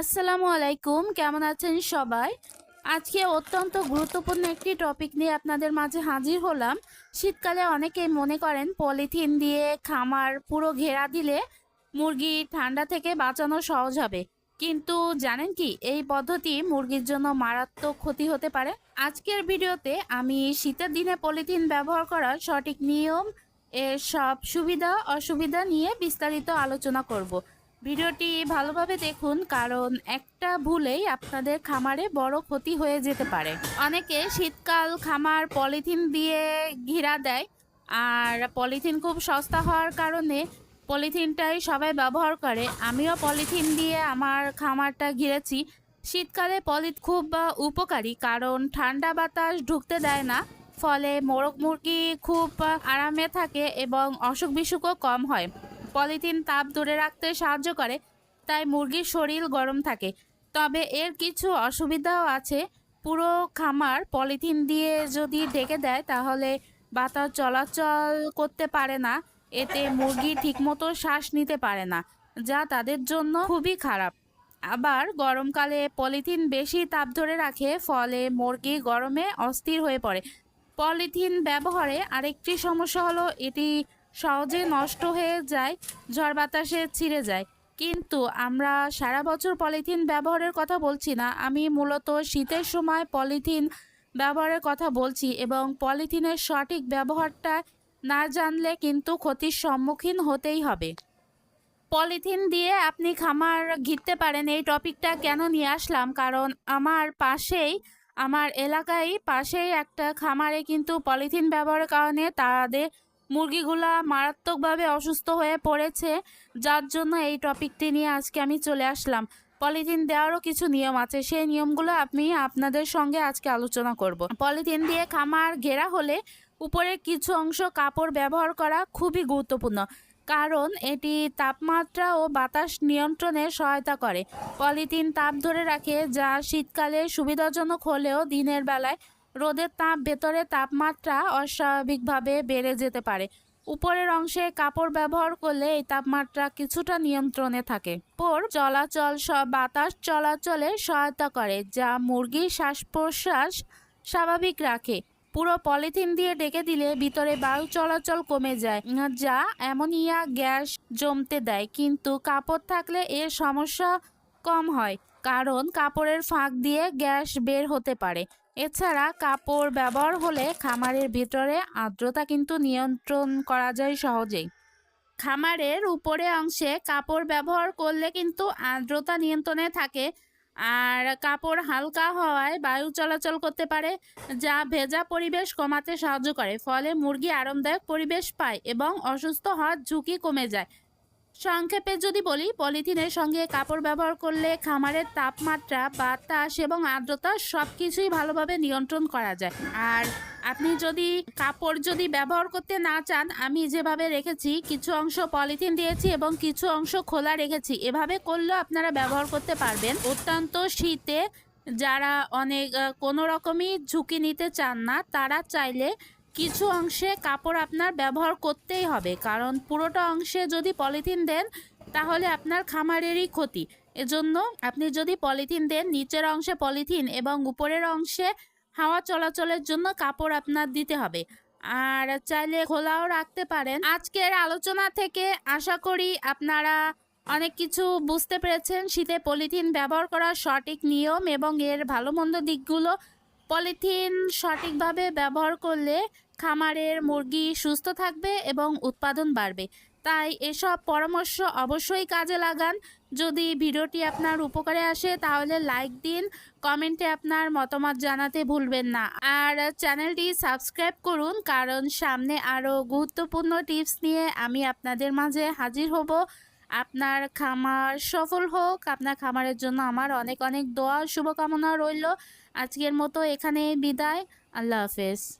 আসসালামু আলাইকুম, কেমন আছেন সবাই? আজকে অত্যন্ত গুরুত্বপূর্ণ একটি টপিক নিয়ে আপনাদের মাঝে হাজির হলাম। শীতকালে অনেকেই মনে করেন, পলিথিন দিয়ে খামার পুরো ঘেরা দিলে মুরগি ঠান্ডা থেকে বাঁচানো সহজ হবে। কিন্তু জানেন কি, এই পদ্ধতি মুরগির জন্য মারাত্মক ক্ষতি হতে পারে। আজকের ভিডিওতে আমি শীতের দিনে পলিথিন ব্যবহার করার সঠিক নিয়ম, এর সব সুবিধা, অসুবিধা নিয়ে বিস্তারিত আলোচনা করব। ভিডিওটি ভালোভাবে দেখুন, কারণ একটা ভুলেই আপনাদের খামারে বড় ক্ষতি হয়ে যেতে পারে। অনেকে শীতকাল খামার পলিথিন দিয়ে ঘিরা দেয়, আর পলিথিন খুব সস্তা হওয়ার কারণে পলিথিনটাই সবাই ব্যবহার করে। আমিও পলিথিন দিয়ে আমার খামারটা ঘিরেছি। শীতকালে পলিথ খুব উপকারী, কারণ ঠান্ডা বাতাস ঢুকতে দেয় না, ফলে মোরগ মুরগি খুব আরামে থাকে এবং অসুখ বিসুখও কম হয়। পলিথিন তাপ ধরে রাখতে সাহায্য করে, তাই মুরগির শরীর গরম থাকে। তবে এর কিছু অসুবিধাও আছে। পুরো খামার পলিথিন দিয়ে যদি ঢেকে দেয়, তাহলে বাতাস চলাচল করতে পারে না। এতে মুরগি ঠিকমতো শ্বাস নিতে পারে না, যা তাদের জন্য খুবই খারাপ। আবার গরমকালে পলিথিন বেশি তাপ ধরে রাখে, ফলে মুরগি গরমে অস্থির হয়ে পড়ে। পলিথিন ব্যবহারে আরেকটি সমস্যা হলো, এটি সহজে নষ্ট হয়ে যায়, ঝড় বাতাসে ছিঁড়ে যায়। কিন্তু আমরা সারা বছর পলিথিন ব্যবহারের কথা বলছি না, আমি মূলত শীতের সময় পলিথিন ব্যবহারের কথা বলছি এবং পলিথিনের সঠিক ব্যবহারটা না জানলে কিন্তু ক্ষতির সম্মুখীন হতেই হবে। পলিথিন দিয়ে আপনি খামার ঘিরতে পারেন, এই টপিকটা কেন নিয়ে আসলাম? কারণ আমার পাশেই, আমার এলাকায় পাশেই একটা খামারে কিন্তু পলিথিন ব্যবহারের কারণে তাদের মুরগিগুলা মারাত্মকভাবে অসুস্থ হয়ে পড়েছে, যার জন্য এই টপিকটি নিয়ে আজকে আমি চলে আসলাম। পলিথিন দেওয়ারও কিছু নিয়ম আছে, সেই নিয়মগুলো আমি আপনাদের সঙ্গে আজকে আলোচনা করব। পলিথিন দিয়ে খামার ঘেরা হলে উপরে কিছু অংশ কাপড় ব্যবহার করা খুবই গুরুত্বপূর্ণ, কারণ এটি তাপমাত্রা ও বাতাস নিয়ন্ত্রণে সহায়তা করে। পলিথিন তাপ ধরে রাখে, যা শীতকালে সুবিধাজনক হলেও দিনের বেলায় রোদের তাপ ভেতরে তাপমাত্রা অস্বাভাবিকভাবে বেড়ে যেতে পারে। উপরের অংশে কাপড় ব্যবহার করলে এই তাপমাত্রা কিছুটা নিয়ন্ত্রণে থাকে। পর চলাচল বাতাস চলাচলে সহায়তা করে, যা মুরগির শ্বাস প্রশ্বাস স্বাভাবিক রাখে। পুরো পলিথিন দিয়ে ডেকে দিলে ভিতরে বায়ু চলাচল কমে যায়, যা অ্যামোনিয়া গ্যাস জমতে দেয়। কিন্তু কাপড় থাকলে এর সমস্যা কম হয়। কারণ কাপড়ের ফাঁক দিয়ে গ্যাস বের হতে পারে। এছাড়া কাপড় ব্যবহার হলে খামারের ভিতরে আর্দ্রতা কিন্তু নিয়ন্ত্রণ করা যায় সহজেই। খামারের উপরে অংশে কাপড় ব্যবহার করলে কিন্তু আর্দ্রতা নিয়ন্ত্রণে থাকে আর কাপড় হালকা হওয়ায় বায়ু চলাচল করতে পারে, যা ভেজা পরিবেশ কমাতে সাহায্য করে। ফলে মুরগি আরামদায়ক পরিবেশ পায় এবং অসুস্থ হওয়ার ঝুঁকি কমে যায়। সংক্ষেপে যদি বলি, পলিথিনের সঙ্গে কাপড় ব্যবহার করলে খামারের তাপমাত্রা, বাতাস এবং আর্দ্রতা সব কিছুই ভালোভাবে নিয়ন্ত্রণ করা যায়। আর আপনি যদি কাপড় যদি ব্যবহার করতে না চান, আমি যেভাবে রেখেছি, কিছু অংশ পলিথিন দিয়েছি এবং কিছু অংশ খোলা রেখেছি, এভাবে করলেও আপনারা ব্যবহার করতে পারবেন। অত্যন্ত শীতে যারা অনেক কোনো রকমই ঝুঁকি নিতে চান না, তারা চাইলে কিছু অংশে কাপড় আপনার ব্যবহার করতেই হবে। কারণ পুরোটা অংশে যদি পলিথিন দেন, তাহলে আপনার খামারেরই ক্ষতি। এজন্য আপনি যদি পলিথিন দেন, নিচের অংশে পলিথিন এবং উপরের অংশে হাওয়া চলাচলের জন্য কাপড় আপনার দিতে হবে। আর চাইলে খোলাও রাখতে পারেন। আজকের আলোচনা থেকে আশা করি আপনারা অনেক কিছু বুঝতে পেরেছেন। শীতে পলিথিন ব্যবহার করার সঠিক নিয়ম এবং এর ভালো মন্দ দিকগুলো পলিথিন সঠিকভাবে ব্যবহার করলে খামারের মুরগি সুস্থ থাকবে এবং উৎপাদন বাড়বে। তাই এসব পরামর্শ অবশ্যই কাজে লাগান। যদি ভিডিওটি আপনার উপকারে আসে, তাহলে লাইক দিন, কমেন্টে আপনার মতামত জানাতে ভুলবেন না। আর চ্যানেলটি সাবস্ক্রাইব করুন, কারণ সামনে আরও গুরুত্বপূর্ণ টিপস নিয়ে আমি আপনাদের মাঝে হাজির হব। আপনার খামার সফল হোক। আপনার খামারের জন্য আমার অনেক অনেক দোয়া, শুভকামনা রইল। আজকের মতো এখানে বিদায়। আল্লাহ হাফেজ।